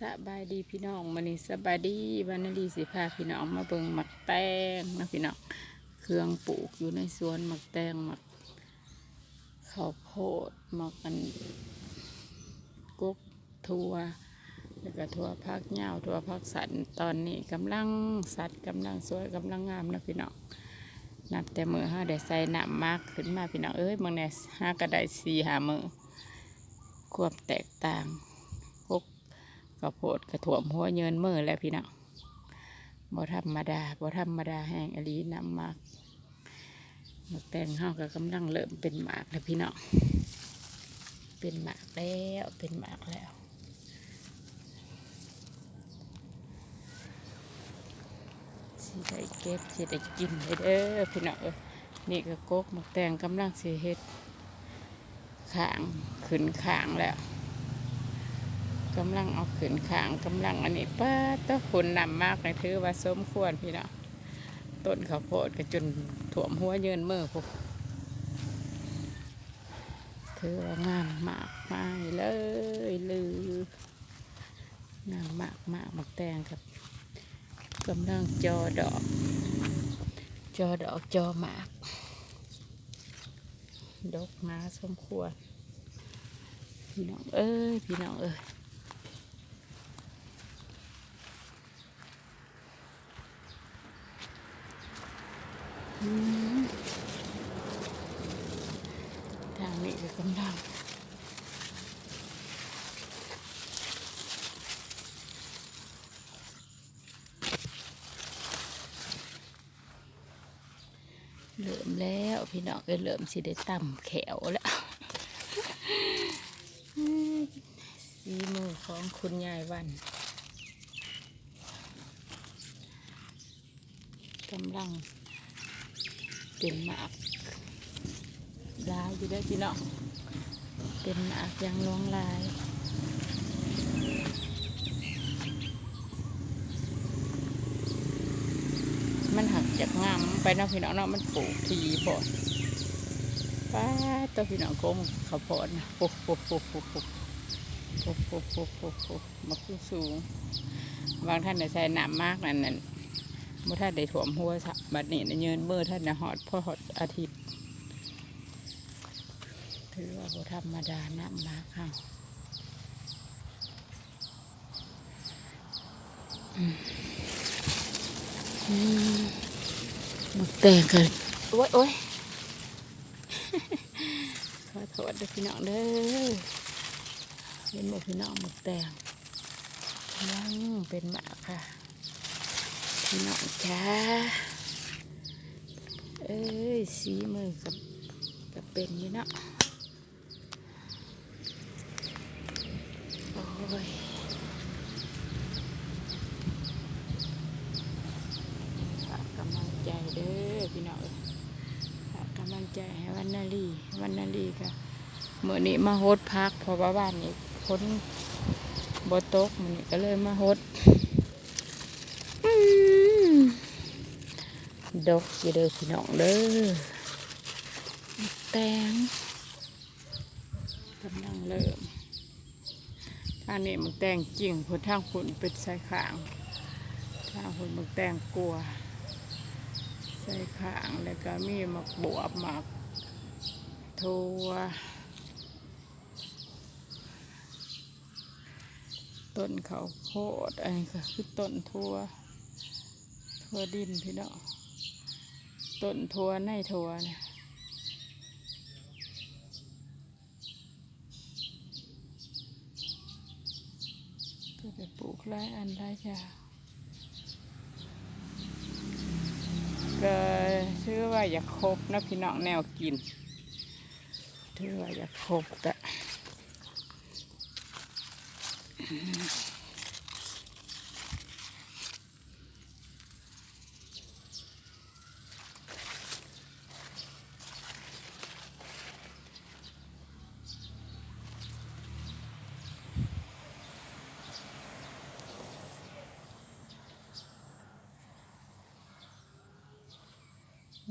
สบายดีพี่น้องมันนี้สบายดีวันนี้ดีสิพาพี่น้องมาเบิ่งหมักแตงนะพี่น้องเครื่องปลูกอยู่ในสวนหมักแตงหมักข้าวโพดหมักอันกกทัวแล้วก็ทัวพักเหย้าทัวพักสันตอนนี้กำลังสัตว์กำลังสวยกำลังงามนะพี่น้องนับแต่มือห้าได้ใส่น้ำมากขึ้นมาพี่น้องเอ้ยมึงเนี่ยห้าก็ได้สี่หามือความแตกต่าง ข้าวโพดกระถ่วมหัวเยินมือแล้วพี่น้องบ่ธรรมดาบ่ธรรมดาแห้งอหลีน้ำมากหมกแตงเฮาก็กำลังเริ่มเป็นหมากแล้วพี่น้องเป็นหมากแล้วเป็นหมากแล้วสิได้เก็บสิได้กินเลยเด้อพี่น้องนี่ก็กกหมกแตงกำลังเสิเฮ็ดขางขึ้นขางแล้ว กำลังเอาขืนขางกำลังอันนี้ป้าต้นคนนำมากเลยถือว่าสมควรพี่เนาะต้นข้าวโพดก็จนถ่วมหัวเยินมือพวกถือว่างามมากมายเลยลืองามมากมากมักแตงครับกำลังจอดอก จอดอกจอหมาก ดกนาสมควรพี่น้องเอ้ยพี่น้องเอ้ย ทางนี้ก็กำลังเริ่มแล้วพี่น้องเอ้ยเริ่มสิได้ต่ำแขวแล้วสีมือของคุณยายวันกำลัง เป็นหมากลายอยู่ได้พี่น้องเป็นหมากยังล้วงลายมันหักจากงามไปเนาะพี่น้องเนาะมันปลูกทีพอป้าตัวพี่น้องโกงข้าวโพดนะปุ๊บปุ๊บปุ๊บปุ๊บปุ๊บปุ๊บปุ๊บปุ๊บปุ๊บมาขึ้นสูงบางท่านได้ใส่น้ำมากนั่นนั่น เมื่อท่านได้ถ่วมหัวสะบัดนี้นะเยินเมื่อท่านนะหอดพ่อหอดอาทิตย์ ถือว่าบ่ธรรมดานะมากค่ะอืมอืมหมักแตงกันโอ้ยโอ้ยขอโทษด้อพี่น้องเด้อเห็นบอกพี่น้องหมักแตงยังเป็นหมาค่ะ พี่น้องจ้าเอ้ยสีมือกับกับเป็นนี่เนาะโอ้ยฝากกำลังใจเด้อพี่น้องเอ้ยฝากกำลังใจให้วันนาลีวันนาลีค่ะเมื่อนี้มาโฮดพักเพราะว่าบ้านนี้พ้นบตกมันก็เลยมาโฮด อืม ดอกอยู่เด้อพี่น้องเด้อแตงกำลังเริ่มทางนี้มันแตงจริงผลทางผลเป็นใส่ขาง ทางผลมันแตงกลัวใส่ขางแล้วก็มีหมักบวบหมักทัวต้นเขาโพดอันนี้ก็คือต้นทัวทั่วดินพี่น้อง ต้นทัวในทัวนี่ยก็จะปลูกหลายอันหลายอย่างก็ชื่อว่าอยากครบนะพี่น้องแนวกินถือว่าอยากครบแต่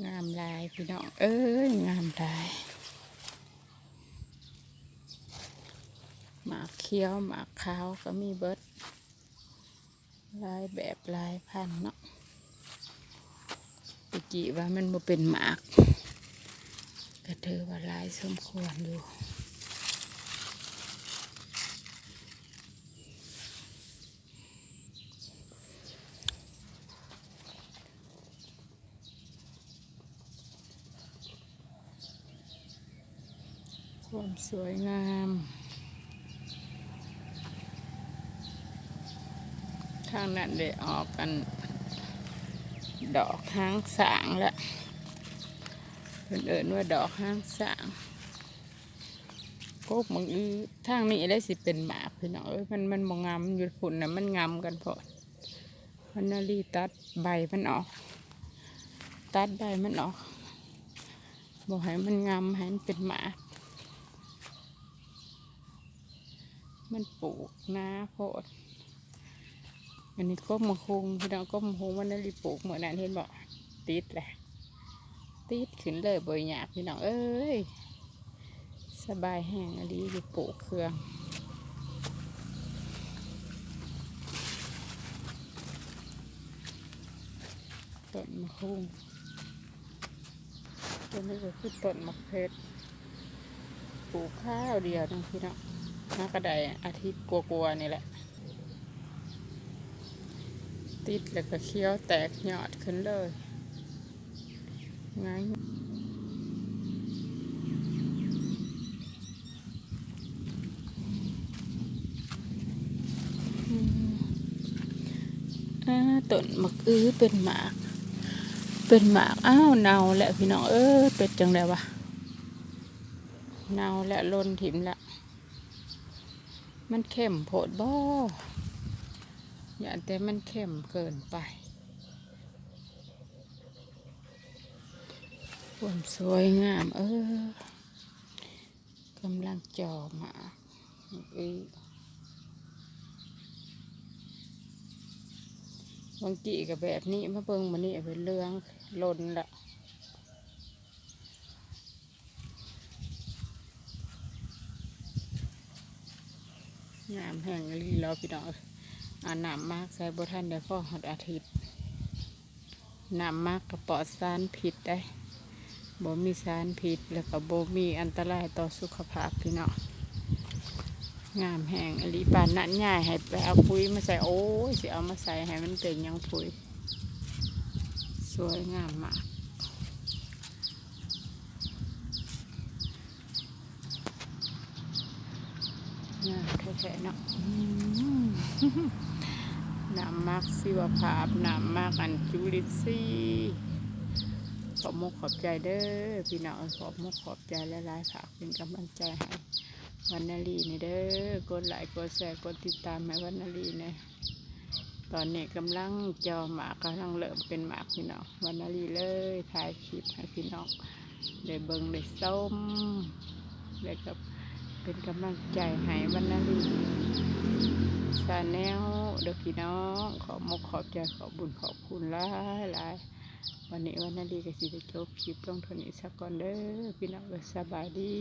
งามลายพี่น้อง เอ้ย งามลาย หมากเขียว หมากขาวก็มีเบิร์ดลายแบบลายพันเนาะตะกี้ว่ามันมาเป็นหมาก ก็ถือว่าลายสมควรอยู่ ความสวยงามทางนั้นได้ออกกัน ดอกห้างสางละเพิ่นเอินว่าดอกห้างสางโกกมึงอือทางนี้ได้สิเป็นหมากพี่น้องเอ้ยมันมันมองงามอยู่ฝุ่นนะมันงามกันพอมันนารีตัดใบมันออก ตัดใบมันออกบอกให้มันงามให้มันเป็นหมาก มันปลูกนาโพดอันนี้ก็มมะคงพี่น้องก็มมะคงวันนั้นรีปลูกเหมือนนั้นเห็นบอกติดแหละติดขึ้นเลยบอยหยาบพี่น้องเอ้ยสบายแห้งอันนี้อยู่ปลูกเครื่องต้นมะคงตัวนี้ก็คือต้นมะเพชรปลูกข้าวเดียวนึงพี่น้อง น่ากระไดอาทิตย์กลัวๆนี่แหละ ติดแล้วก็เคี้ยวแตกยอดขึ้นเลยงั้นอืมอ่าต้นมะอื้อเป็นหมาก เป็นหมาก อ้าวเนาแหละพี่น้องเออเป็ดจังไดวะเนาและลนถิ่มละ มันเข้มโพดบ่อย่าแต่มันเข้มเกินไปความสวยงาม เออกำลังจอมาอ้ยบางกีกับแบบนี้มาเบิ่งมันนี่เป็นเรื่องลนละ งามแห่งลีรอพี่น้องอาน้ำมากใส่บทันเดี๋ยวก็หอดอาทิตย์น้ำมากกระปอดสารผิดได้บ่มีสารผิดแล้วก็บ่มีอันตรายต่อสุขภาพพี่น้องงามแห่งอลีปานนั้นง่ายให้ไปเอาปุ๋ยมาใส่โอ้ยสิเอามาใส่ให้มันเป็นยังปุ๋ยสวยงามมาก งามแท้ๆเนาะน้ำมากสิวภาพน้ำมากอันจุลินทรีย์ขอบมกขอบใจเด้อพี่น้องขอบมกขอบใจหลายๆฝากเป็นกำลังใจให้วันนาลีนี่เด้อกดไลค์กดแชร์กดติดตามให้วันนาลีเนี่ยตอนนี้กำลังจอหมากกำลังเริ่มเป็นหมากพี่น้องวันนาลีเลยถ่ายคลิปให้พี่น้องได้เบิ่งได้ส้มได้กับ เป็นกำลังใจให้บรรณลีสาแนวเด็กพี่น้อง ขอมกขอบใจขอบุญขอบคุณหลายหลายวันนี้วันนาลีก็สิได้จบคลิปลงทนี้สักก่อนเด้อพี่น้องสบายดี